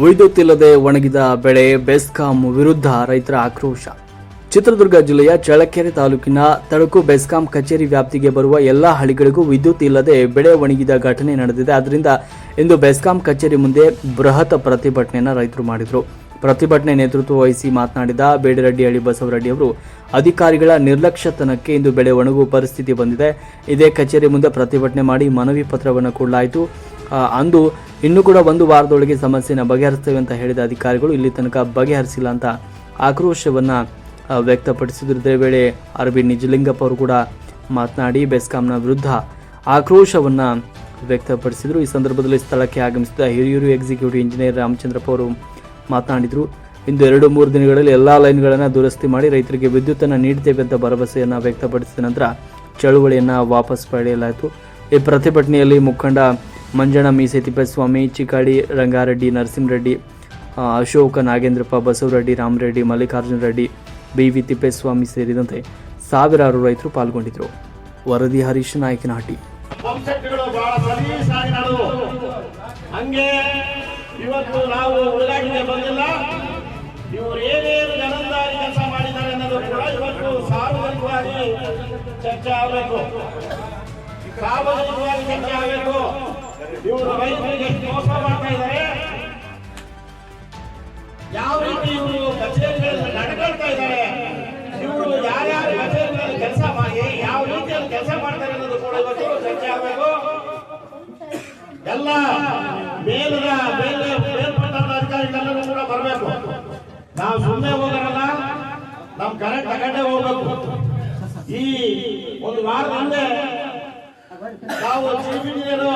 ವಿದ್ಯುತ್ ಇಲ್ಲದೆ ಒಣಗಿದ ಬೆಳೆ ಬೆಸ್ಕಾಂ ವಿರುದ್ಧ ರೈತರ ಆಕ್ರೋಶ. ಚಿತ್ರದುರ್ಗ ಜಿಲ್ಲೆಯ ಚಳ್ಳಕೆರೆ ತಾಲೂಕಿನ ತಡಕು ಬೆಸ್ಕಾಂ ಕಚೇರಿ ವ್ಯಾಪ್ತಿಗೆ ಬರುವ ಎಲ್ಲಾ ಹಳ್ಳಿಗಳಿಗೂ ವಿದ್ಯುತ್ ಇಲ್ಲದೆ ಬೆಳೆ ಒಣಗಿದ ಘಟನೆ ನಡೆದಿದೆ. ಆದ್ದರಿಂದ ಇಂದು ಬೆಸ್ಕಾಂ ಕಚೇರಿ ಮುಂದೆ ಬೃಹತ್ ಪ್ರತಿಭಟನೆಯನ್ನು ರೈತರು ಮಾಡಿದರು. ಪ್ರತಿಭಟನೆ ನೇತೃತ್ವ ವಹಿಸಿ ಮಾತನಾಡಿದ ಬೇಡಿರೆಡ್ಡಿಹಳ್ಳಿ ಬಸವರೆಡ್ಡಿ ಅವರು, ಅಧಿಕಾರಿಗಳ ನಿರ್ಲಕ್ಷ್ಯತನಕ್ಕೆ ಇಂದು ಬೆಳೆ ಒಣಗುವ ಪರಿಸ್ಥಿತಿ ಬಂದಿದೆ. ಇದೇ ಕಚೇರಿ ಮುಂದೆ ಪ್ರತಿಭಟನೆ ಮಾಡಿ ಮನವಿ ಪತ್ರವನ್ನು ಕೊಡಲಾಯಿತು. ಅಂದು ಇನ್ನೂ ಕೂಡ ಒಂದು ವಾರದೊಳಗೆ ಸಮಸ್ಯೆನ ಬಗೆಹರಿಸ್ತೇವೆ ಅಂತ ಹೇಳಿದ ಅಧಿಕಾರಿಗಳು ಇಲ್ಲಿ ತನಕ ಬಗೆಹರಿಸಿಲ್ಲ ಅಂತ ಆಕ್ರೋಶವನ್ನು ವ್ಯಕ್ತಪಡಿಸಿದ್ರು. ವೇಳೆ ಆರ್ ಬಿ ನಿಜಲಿಂಗಪ್ಪ ಅವರು ಕೂಡ ಮಾತನಾಡಿ ಬೆಸ್ಕಾಂನ ವಿರುದ್ಧ ಆಕ್ರೋಶವನ್ನು ವ್ಯಕ್ತಪಡಿಸಿದರು. ಈ ಸಂದರ್ಭದಲ್ಲಿ ಸ್ಥಳಕ್ಕೆ ಆಗಮಿಸಿದ ಹಿರಿಯೂರು ಎಕ್ಸಿಕ್ಯೂಟಿವ್ ಇಂಜಿನಿಯರ್ ರಾಮಚಂದ್ರಪ್ಪ ಅವರು ಮಾತನಾಡಿದರು. ಇಂದು ಎರಡು ಮೂರು ದಿನಗಳಲ್ಲಿ ಎಲ್ಲ ಲೈನ್ಗಳನ್ನು ದುರಸ್ತಿ ಮಾಡಿ ರೈತರಿಗೆ ವಿದ್ಯುತ್ತನ್ನು ನೀಡ್ತೇವೆ ಅಂತ ಭರವಸೆಯನ್ನು ವ್ಯಕ್ತಪಡಿಸಿದ ನಂತರ ಚಳುವಳಿಯನ್ನು ವಾಪಸ್ ಪಡೆಯಲಾಯಿತು. ಈ ಪ್ರತಿಭಟನೆಯಲ್ಲಿ ಮುಖಂಡ ಮಂಜಣ್ಣ ಮೀಸೆ ತಿಪ್ಪೇಸ್ವಾಮಿ ಚಿಕಾಡಿ ರಂಗಾರೆಡ್ಡಿ, ನರಸಿಂಹರೆಡ್ಡಿ ಅಶೋಕ ನಾಗೇಂದ್ರಪ್ಪ, ಬಸವರೆಡ್ಡಿ, ರಾಮರೆಡ್ಡಿ, ಮಲ್ಲಿಕಾರ್ಜುನ ರೆಡ್ಡಿ ಬಿ ವಿ ತಿಪ್ಪೇಸ್ವಾಮಿ ಸೇರಿದಂತೆ ಸಾವಿರಾರು ರೈತರು ಪಾಲ್ಗೊಂಡಿದ್ದರು. ವರದಿ ಹರೀಶ್ ನಾಯಕನಹಟ್ಟಿ. ಇವತ್ತು ನಾವು ಉಳಿಗಾಟಿಗೆ ಬಂದಿಲ್ಲ. ಇವರು ಏನೇನು ಜನಂದಾರಿ ಕೆಲಸ ಮಾಡಿದ್ದಾರೆ ಅನ್ನೋದು ಕೂಡ ಇವತ್ತು ಸಾರ್ವಜನಿಕವಾಗಿ ಚರ್ಚೆ ಆಗಬೇಕು. ಸಾರ್ವಜನಿಕವಾಗಿ ಚರ್ಚೆ ಆಗಬೇಕು. ಇವರು ರೈತರಿಗೆ ಮೋಸ ಮಾಡ್ತಾ ಯಾವ ರೀತಿ ಇವರು ಕಚೇರಿಗಳಲ್ಲಿ ನಡ್ಕೊಳ್ತಾ ಇದ್ದಾರೆ? ಇವರು ಯಾರ್ಯಾರು ಕಚೇರಿಗಳಲ್ಲಿ ಕೆಲಸ ಮಾಡಿ, ಯಾವ ರೀತಿಯಲ್ಲಿ ಕೆಲಸ ಮಾಡ್ತಾರೆ ಅನ್ನೋದು ಕೂಡ ಇವತ್ತು ಚರ್ಚೆ ಆಗಬೇಕು. ಎಲ್ಲ ಮೇಲಿನ ಮೇಲೆ ಮೇಲ್ಪಟ್ಟ ಅಧಿಕಾರಿಗಳೆಲ್ಲರೂ ಕೂಡ ಬರಬೇಕು. ನಾವು ಸುಮ್ಮನೆ ಹೋಗಂಗಲ್ಲ ನಮ್ಮ ಕರೆಂಟ್ ತಗೊಂಡೇ ಹೋಗ್ಬೇಕು. ಈ ಒಂದು ವಾರದ ಹಿಂದೆ ನಾವು ಚೀಫ್ ಇಂಜಿನಿಯರ್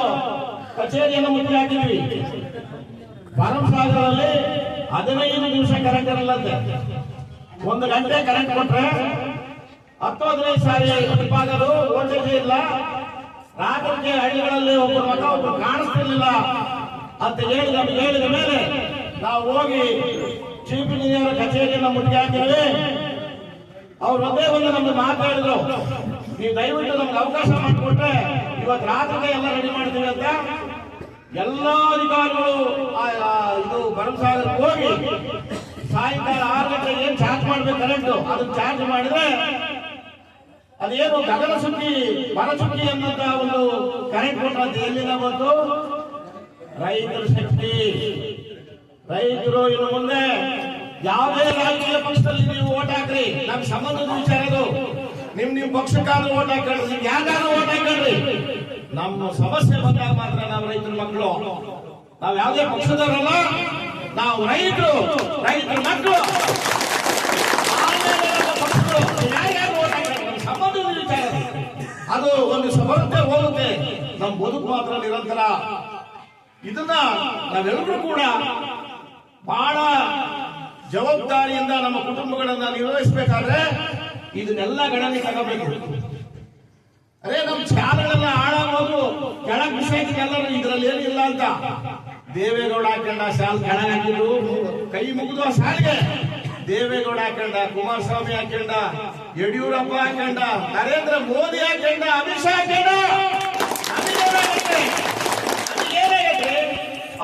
ಕಚೇರಿಯನ್ನು ಮುಚ್ಚಿ ಹಾಕಿದ್ವಿ ಸಾಗರದಲ್ಲಿ ಹದಿನೈದು ನಿಮಿಷ ಕರೆಂಟ್ ಇರಲ್ಲಂತೆ. ಒಂದು ಗಂಟೆ ಕರೆಂಟ್ ಕೊಟ್ರೆ ಹತ್ತು ಹದಿನೈದು ಸಾರಿ ಉತ್ಪಾದಕರು ವೋಲ್ಟೇಜ್ ಇಲ್ಲ. ರಾತ್ರಿ ಹಳ್ಳಿಗಳಲ್ಲಿ ಒಬ್ಬರು ಮಗ ಒಬ್ಬರು ಕಾಣಿಸ್ತಿರ್ಲಿಲ್ಲ ಅಂತ ಹೇಳಿದ ಹೇಳಿದ ಮೇಲೆ ನಾವು ಹೋಗಿ ಚೀಫ್ ಇಂಜಿನಿಯರ್ ಕಚೇರಿಯನ್ನು ಮುಟ್ಟಿ ಹಾಕಿದ್ವಿ ಅವ್ರು ಒಂದೇ ಒಂದು ನಮ್ಗೆ ಮಾತಾಡಿದ್ರು ನೀವು ದಯವಿಟ್ಟು ನಮ್ಗೆ ಅವಕಾಶ ಮಾಡಿಕೊಟ್ರೆ ಇವತ್ತು ರಾತ್ರಿ ಎಲ್ಲ ರೆಡಿ ಮಾಡ್ತೀವಿ ಅಂತ ಎಲ್ಲ ಅಧಿಕಾರಿಗಳು ಇದು ಭರಮಸಾಗರ ಹೋಗಿ ಸಾಯಂಕಾಲ ಆರು ಗಂಟೆಗೆ ಏನ್ ಚಾರ್ಜ್ ಮಾಡ್ಬೇಕು ಕರೆಂಟ್ ಅದನ್ನ ಚಾರ್ಜ್ ಮಾಡಿದ್ರೆ ಅದೇನು ಗಗನ ಮರ ಸುಗ್ಗಿ ಅನ್ನೋಂತ ಒಂದು ಕರೆಂಟ್ ಕೊಟ್ಟಂತೆ ಎಲ್ಲಿಂದ ಬಂತು ರೈತರ ಶಕ್ತಿ. ರೈತರು ಇನ್ನು ಮುಂದೆ ಯಾವುದೇ ರಾಜಕೀಯ ಪಕ್ಷದಲ್ಲಿ ನೀವು ಓಟ್ ಹಾಕ್ರಿ. ನಮ್ಗೆ ಸಂಬಂಧದ ವಿಚಾರ ನಿಮ್ ನಿಮ್ ಪಕ್ಷಕ್ಕಾದ್ರೂ ಓಟ್ ಹಾಕಿ ಯಾರಿಗಾದ್ರೂ ಓಟ್ ಹಾಕಿ ನಮ್ಮ ಸಮಸ್ಯೆ ಬಂದಾಗ ಮಾತ್ರ ನಾವು ರೈತರ ಮಕ್ಕಳು. ನಾವ್ ಯಾವುದೇ ಪಕ್ಷದವರಲ್ಲ, ನಾವು ರೈತರು, ರೈತರ ಮಕ್ಕಳು. ಅದು ಒಂದು ಸಮರ್ಥ ಹೋಗುತ್ತೆ. ನಮ್ಮ ಬದುಕು ಮಾತ್ರ ನಿರಂತರ. ಇದನ್ನ ನಾವೆಲ್ಲರೂ ಕೂಡ ಬಹಳ ಜವಾಬ್ದಾರಿಯಿಂದ ನಮ್ಮ ಕುಟುಂಬಗಳನ್ನ ನಿರ್ವಹಿಸಬೇಕಾದ್ರೆ ಇದನ್ನೆಲ್ಲ ಗಣನೆ ತಗೋಬೇಕು. ಅರೇ, ನಮ್ ಚಾಲಗಳೆಲ್ಲ ಹಾಳಾಗೋದು ಕೆಳಗ್ ಎಲ್ಲರೂ ಇದ್ರಲ್ಲಿ ಏನಿಲ್ಲ ಅಂತ. ದೇವೇಗೌಡ ಹಾಕೊಂಡ ಶಾಲ್ ಕೆಳಗ್ ಹಾಕಿದ್ರು. ಕೈ ಮುಗಿದು ಆ ಶಾಲೆಗೆ. ದೇವೇಗೌಡ ಹಾಕೊಂಡ, ಕುಮಾರಸ್ವಾಮಿ ಹಾಕೊಂಡ, ಯಡಿಯೂರಪ್ಪ ಹಾಕೊಂಡ, ನರೇಂದ್ರ ಮೋದಿ ಹಾಕೊಂಡ, ಅಮಿತ್ ಶಾ ಹಾಕೊಂಡ?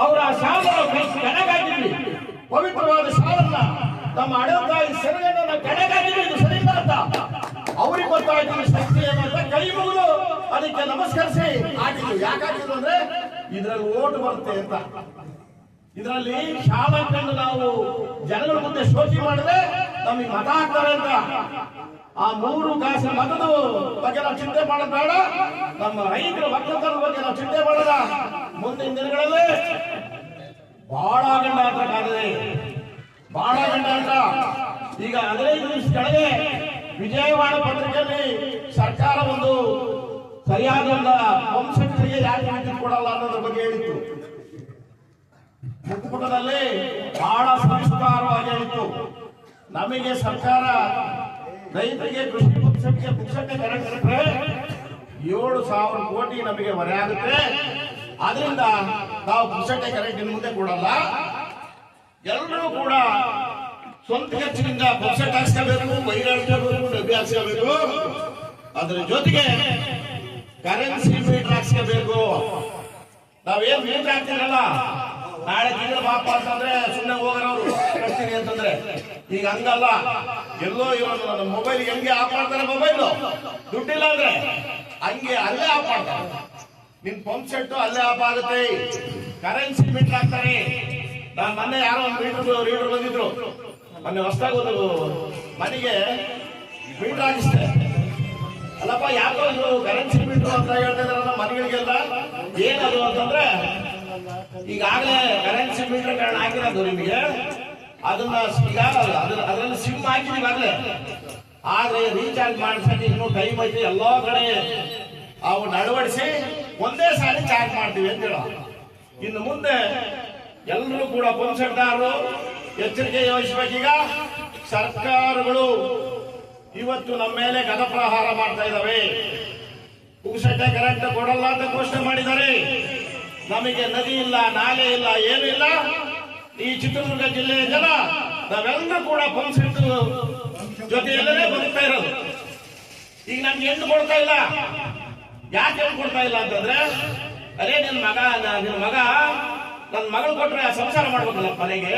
ಅವರ ಶಾಲ ಪವಿತ್ರವಾದ ಶಾಲನ್ನ ನಮ್ಮ ಹಳೆ ತಾಯಿ ಸೆರಗನ್ನ ನಾವು ಕೆಳಗಾಗಿದ್ವಿ ಇದು ಸರಿ ಇಲ್ಲ ಇದ್ದೀವಿ ಶಕ್ತಿ ಕೈ ಮುಗಿದು ಅದಕ್ಕೆ ನಮಸ್ಕರಿಸಿ. ಹಾಕಿದ್ರು ಯಾಕೆ ಹಾಕಿದ್ರು ಅಂದ್ರೆ ಇದ್ರಲ್ಲಿ ಓಟ್ ಬರುತ್ತೆ ಅಂತ. ಇದರಲ್ಲಿ ಶಾಲಾ ನಾವು ಜನರ ಮುಂದೆ ಶೋಷಿ ಮಾಡಿದ್ರೆ ನಮಗೆ ಮತ ಹಾಕ್ತಾರೆ ಅಂತ. ಆ ಮೂರು ಕಾಸಿನ ಮತದ ಬಗ್ಗೆ ನಾವು ಚಿಂತೆ ಮಾಡಬೇಡ. ಬೇಡ ನಮ್ಮ ರೈತರ ಒಕ್ಕಲತನದ ಬಗ್ಗೆ ನಾವು ಚಿಂತೆ ಮಾಡದ ಮುಂದಿನ ದಿನಗಳಲ್ಲಿ ಬಹಳ ಅಂತ ಕಾದಿದೆ. ಬಹಳ ಅಂತ ಈಗ ಹದಿನೈದು ನಿಮಿಷ ಕೆಳಗೆ ವಿಜಯವಾಡ ಪತ್ರಿಕೆಯಲ್ಲಿ ಸರ್ಕಾರ ಒಂದು ಸರಿಯಾದ ವಂಶಕ್ಕೆ ಯಾಕೆ ಕೊಡಲ್ಲ ಅನ್ನೋದ್ರ ಬಗ್ಗೆ ಹೇಳಿತ್ತು. ಮುಖಪುಟದಲ್ಲಿ ಬಹಳ ಸಂಸ್ಕಾರವಾಗಿತ್ತು ನಮಗೆ ಸರ್ಕಾರ ರೈತರಿಗೆ ಕೃಷಿ ಪಕ್ಷಕ್ಕೆ ಪಕ್ಷಕ್ಕೆ ಕರೆಂಟ್ ಕೊಟ್ರೆ ಏಳು ಸಾವಿರ ಕೋಟಿ ನಮಗೆ ಹೊರೆ ಆಗುತ್ತೆ. ಆದ್ರಿಂದ ನಾವು ಪಕ್ಷಕ್ಕೆ ಕರೆಕ್ಟ್ ಮುಂದೆ ಕೊಡಲ್ಲ. ಎಲ್ಲರೂ ಕೂಡ ಸ್ವಂತ ಖರ್ಚಿನಿಂದ ಪಕ್ಷ ಹಾಕ್ಸ್ಕೋಬೇಕು ಬಹಿರಂಗಬೇಕು ಡಬ್ಬಿ ಹಾಕ್ಸ್ಕೋಬೇಕು ಅದ್ರ ಜೊತೆಗೆ ಕರೆನ್ಸಿ ಮೀಟರ್ ಹಾಕ್ಸ್ಕೋಬೇಕು ನಾವೇನ್ ಮೀಟರ್ ಹಾಕ್ತೀರಲ್ಲ? ನಾಳೆ ತಿಂಗಳ ಪಾಪ ಅಂತಂದ್ರೆ ಸುಮ್ಮನೆ ಹೋಗೋರು ಕಟ್ತೀನಿ ಅಂತಂದ್ರೆ. ಈಗ ಹಂಗಲ್ಲ. ಎಲ್ಲೋ ಇವನು ಮೊಬೈಲ್ ಹೆಂಗೆ ಆಫ್ ಮಾಡ್ತಾರೆ ಮೊಬೈಲ್ ದುಡ್ಡಿಲ್ಲ ಅಂದ್ರೆ ಹಂಗೆ ಅಲ್ಲೇ ಆಫ್ ಮಾಡ್ತಾರೆ ನಿನ್ ಪಂಪ್ ಸೆಟ್ ಅಲ್ಲೇ ಆಫ್ ಆಗುತ್ತೆ. ಕರೆನ್ಸಿ ಮೀಟರ್ ಹಾಕ್ತಾರೆ. ನಾನು ಮೊನ್ನೆ ಯಾರೋ ಒಂದು ಮೀಟರ್ ರೀಡರ್ ಬಂದಿದ್ರು. ಮೊನ್ನೆ ಹೊಸದಾಗ ಒಂದು ಮನೆಗೆ ಮೀಟರ್ ಹಾಕಿಸ್ತೆ ಅಲ್ಲಪ್ಪ, ಯಾಕೋ ಇದು ಕರೆನ್ಸಿ ಮೀಟರ್ ಅಂತ ಹೇಳ್ತಾ ಇದಾರಲ್ಲ ಮನೆಗಳಿಗೆಲ್ಲ? ಏನದು ಅಂತಂದ್ರೆ, ಈಗಾಗಲೇ ಕರೆನ್ಸಿ ಮೀಟರ್ ಕಾರಣ ಹಾಕಿರೋದು ನಿಮಗೆ. ಅದನ್ನ ಅದ್ರ- ಅದರಲ್ಲಿ ಸಿಮ್ ಹಾಕಿದೀವಿ ಈಗಾಗಲೇ. ಆದ್ರೆ ರೀಚಾರ್ಜ್ ಮಾಡ್ಸಕ್ಕೆ ಇನ್ನೂ ಟೈಮ್ ಐತಿ. ಎಲ್ಲೋ ಕಡೆ ಅವನ್ನ ಅಳವಡಿಸಿ ಒಂದೇ ಸಾರಿ ಚಾರ್ಜ್ ಮಾಡ್ತೀವಿ ಅಂತ ಹೇಳೋ ಇನ್ನು ಮುಂದೆ ಎಲ್ಲರೂ ಕೂಡ ಪಂಪ್ಸೆಟ್ದಾರರು ಎಚ್ಚರಿಕೆ ಈಗ ಸರ್ಕಾರಗಳು ಇವತ್ತು ನಮ್ಮ ಮೇಲೆ ಗದಪ್ರಹಾರ ಮಾಡ್ತಾ ಇದ್ದಾವೆ. ಪುಕ್ಸಟ್ಟೆ ಕರೆಂಟ್ ಕೊಡಲ್ಲ ಅಂತ ಘೋಷಣೆ ಮಾಡಿದ್ದಾರೆ. ನಮಗೆ ನದಿ ಇಲ್ಲ, ನಾಲೆ ಇಲ್ಲ, ಏನು ಇಲ್ಲ. ಈ ಚಿತ್ರದುರ್ಗ ಜಿಲ್ಲೆಯ ಜನ ನಾವೆಲ್ಲ ಕೂಡ ಪಂಪ್ಸೆಟ್ ಜೊತೆಯಲ್ಲೇ ಬದುಕ್ತಾ ಇರೋದು. ಈಗ ನಮ್ಗೆ ಹೆಣ್ಣು ಕೊಡ್ತಾ ಇಲ್ಲ. ಯಾಕೆ ಹೆಣ್ಣು ಕೊಡ್ತಾ ಇಲ್ಲ ಅಂತಂದ್ರೆ, ಅರೇ ನಿನ್ನ ಮಗ ನಿನ್ನ ನಿನ್ ಮಗ ನನ್ನ ಮಗಳು ಕೊಟ್ರೆ ಸಂಸಾರ ಮಾಡ್ಬೇಕಲ್ಲ ಮನೆಗೆ.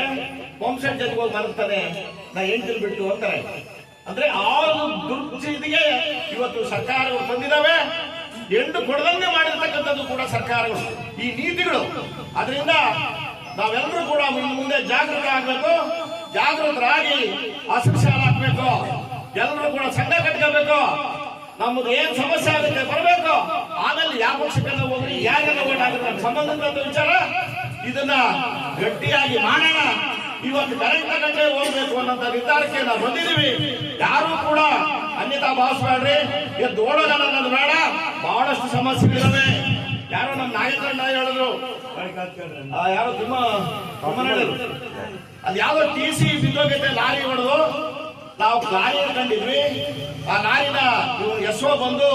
ಪಂಪ್ಸೆಟ್ ಜೊತೆಗೆ ಹೋಗಿ ಮಲಗ್ತಾನೆ ನಾ ಹೆಂಡತಿಲ್ ಬಿಟ್ಟು ಅಂತಾರೆ. ಅಂದ್ರೆ ಆರು ದುರ್ಸ್ಥಿತಿಗೆ ಇವತ್ತು ಸರ್ಕಾರಗಳು ತಂದಿದ್ದಾವೆ ಎಂಟು ಕೊಡದಂಗೆ ಮಾಡಿರ್ತಕ್ಕಂಥದ್ದು ಕೂಡ ಸರ್ಕಾರಗಳು. ಈ ನೀತಿಗಳು. ಅದರಿಂದ ನಾವೆಲ್ಲರೂ ಕೂಡ ಮುಂದೆ ಜಾಗೃತ ಆಗ್ಬೇಕು. ಜಾಗೃತರಾಗಿ ಅಸಕ್ಷಾಲ ಹಾಕ್ಬೇಕು. ಎಲ್ಲರೂ ಕೂಡ ಸಂಘ ಕಟ್ಕೋಬೇಕು. ನಮ್ಮದು ಏನ್ ಸಮಸ್ಯೆ ಆಗುತ್ತೆ ಬರಬೇಕು. ಆಮೇಲೆ ಯಾವ ಪಕ್ಷಕ್ಕೆಲ್ಲ ಹೋಗ್ರಿ ಯಾರೆಲ್ಲ ಓಟ್ ಆಗುತ್ತೆ ಸಂಬಂಧದ ವಿಚಾರ. ಇದನ್ನ ಗಟ್ಟಿಯಾಗಿ ಮಾಡೋಣ. ಇವತ್ತು ಕರೆಂಟ್ ತಗೊಂಡೇ ಹೋಗ್ಬೇಕು ಅನ್ನೋಂಥ ನಿರ್ಧಾರಕ್ಕೆ ನಾವು ಬಂದಿದ್ದೀವಿ. ಯಾರು ಕೂಡ ಅನ್ಯತಾ ಮಾಡ್ರಿ ಎದ್ದು ಓಡೋಣ ಅನ್ನೋದು ಬೇಡ. ಬಹಳಷ್ಟು ಸಮಸ್ಯೆಗಳಿದಾವೆ ಯಾರೋ ನಮ್ಮ ನಾಯಕರನ್ನ ಹೇಳಿದ್ರು. ಯಾರೋ ತುಂಬಾ ಅದು ಯಾವ್ದೋ ಟಿ ಸಿ ಬಿದ್ದೋಗೈತೆ, ಲಾರಿ ಹೊಡೆದು ನಾವು ಲಾರಿ ಕಂಡಿದ್ವಿ. ಆ ಲಾರಿನ ಎಸ್ ಓ ಬಂದು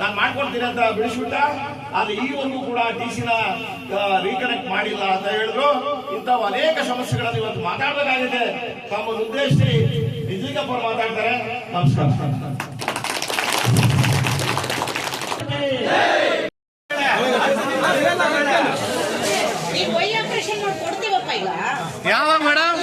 ನಾನು ಮಾಡ್ಕೊಡ್ತೀನಿ ಅಂತ ಬಿಡಿಸ್ಬಿಟ್ಟ. ಅದು ಈವರೆಗೂ ಕೂಡ ಡಿ ಸಿನ ರೀಕನೆಕ್ಟ್ ಮಾಡಿಲ್ಲ ಅಂತ ಹೇಳಿದ್ರು. ಇಂಥವು ಅನೇಕ ಸಮಸ್ಯೆಗಳನ್ನು ಇವತ್ತು ಮಾತಾಡಬೇಕಾಗಿದೆ. ತಮ್ಮನ್ನು ಉದ್ದೇಶಿಸಿ ನಿಜಲಿಂಗಪ್ಪ ಮಾತಾಡ್ತಾರೆ. ನಮಸ್ಕಾರ ಈಗ ವೈ ಆಪರೇಷನ್ ಮಾಡಿ ಕೊಡ್ತೀವಪ್ಪ ಈಗ ಯಾವಾಗ ಮೇಡಮ್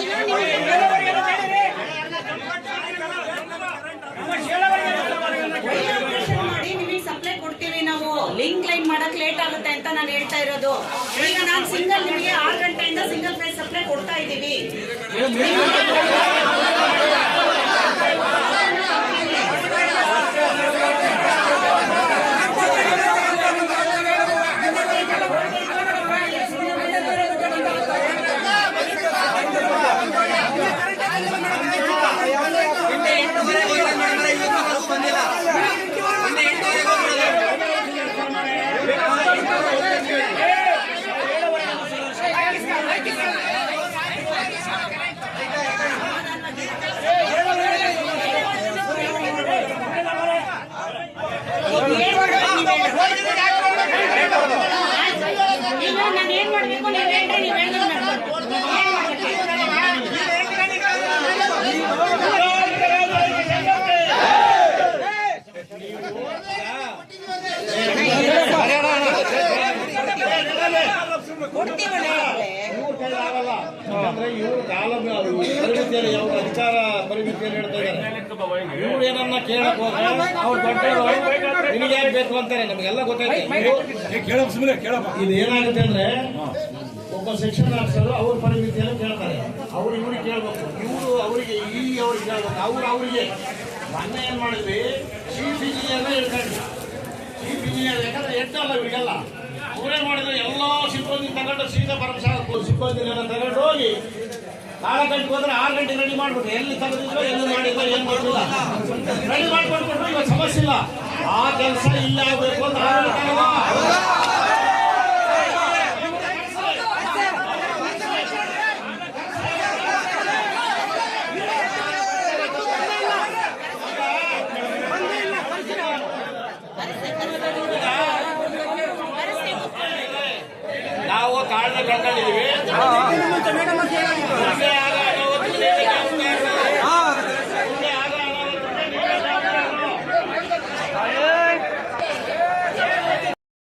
ವೈ ಆಪರೇಷನ್ ಮಾಡಿ ನಿಮಗೆ ಸಪ್ಲೈ ಕೊಡ್ತೀವಿ ನಾವು ಲಿಂಕ್ ಲೈನ್ ಮಾಡಕ್ ಲೇಟ್ ಆಗುತ್ತೆ ಅಂತ ನಾನು ಹೇಳ್ತಾ ಇರೋದು. ಈಗ ನಾನು ಸಿಂಗಲ್ ನಿಮಗೆ ಆರು ಗಂಟೆಯಿಂದ ಸಿಂಗಲ್ ಪ್ರೈಸ್ ಸಪ್ಲೈ ಕೊಡ್ತಾ ಇದ್ದೀವಿ. ಇವ್ರ ಕೈಲಾಗಲ್ಲ ಯಾಕಂದ್ರೆ ಇವ್ರು ಕಾಲ ಪರಿಮಿತಿಯಲ್ಲಿ ಯಾವ ಅಧಿಕಾರ ಪರಿಮಿತಿಯಲ್ಲಿ ಹೇಳ್ತಾ ಇದ್ದಾರೆ. ಇವ್ರು ಏನನ್ನ ಕೇಳಕ್ ಹೋದ್ರೆ ಅವ್ರು ದೊಡ್ಡವರು ನಿಮಗೆ ಯಾಕೆ ಬೇಕು ಅಂತಾರೆ? ನಮಗೆಲ್ಲ ಗೊತ್ತಾಯ್ತು ಕೇಳಪ್ಪ ಸುಮ್ಮನೆ ಕೇಳಪ್ಪ. ಇದು ಏನಾಗುತ್ತೆ ಅಂದ್ರೆ ಒಬ್ಬ ಸೆಕ್ಷನ್ ಆಫೀಸರು ಅವ್ರ ಪರಿಮಿತಿಯನ್ನು ಕೇಳ್ತಾರೆ. ಅವ್ರು ಇವ್ರಿಗೆ ಕೇಳ್ಬೇಕು. ಇವರು ಅವರಿಗೆ ಈ ಅವ್ರಿಗೆ ಕೇಳ್ಬೇಕು. ಅವ್ರು ಅವರಿಗೆ. ಮೊನ್ನೆ ಏನು ಮಾಡಿದ್ವಿ? ಚೀಫ್ ಇಂಜಿನಿಯರ್ ಹೇಳ್ಕೊಂಡ್ವಿ ಚೀಫ್ ಇಂಜಿನಿಯರ್ ಯಾಕಂದ್ರೆ ಎಟ್ಟಲ್ಲ ಇವರಿಗೆಲ್ಲ. ಅವ್ರೇನ್ ಮಾಡಿದ್ರೆ ಎಲ್ಲ ಸಿಬ್ಬಂದಿ ತಗೊಂಡು ಸೀದಾ ಪರಮಶಾಲ ಸಿಬ್ಬಂದಿನೆಲ್ಲ ತಗೊಂಡು ಹೋಗಿ ಆರು ಗಂಟೆಗೆ ಹೋದ್ರೆ ಆರು ಗಂಟೆ ರೆಡಿ ಮಾಡ್ಬಿಟ್ಟು ಎಲ್ಲಿ ತೆಗೆದಿದ್ರು, ಎಲ್ಲಿ ಮಾಡಿದ್ರು, ಏನ್ ಮಾಡಿಲ್ಲ ರೆಡಿ ಮಾಡ್ಕೊಂಡು ಇವಾಗ ಸಮಸ್ಯೆ ಇಲ್ಲ. ಆ ಕೆಲಸ ಇಲ್ಲ ಆಗ್ಬೇಕು ಅಂತ ಕಾಳನ್ನ ಕಳ್ಕೊಂಡಿದೀವಿ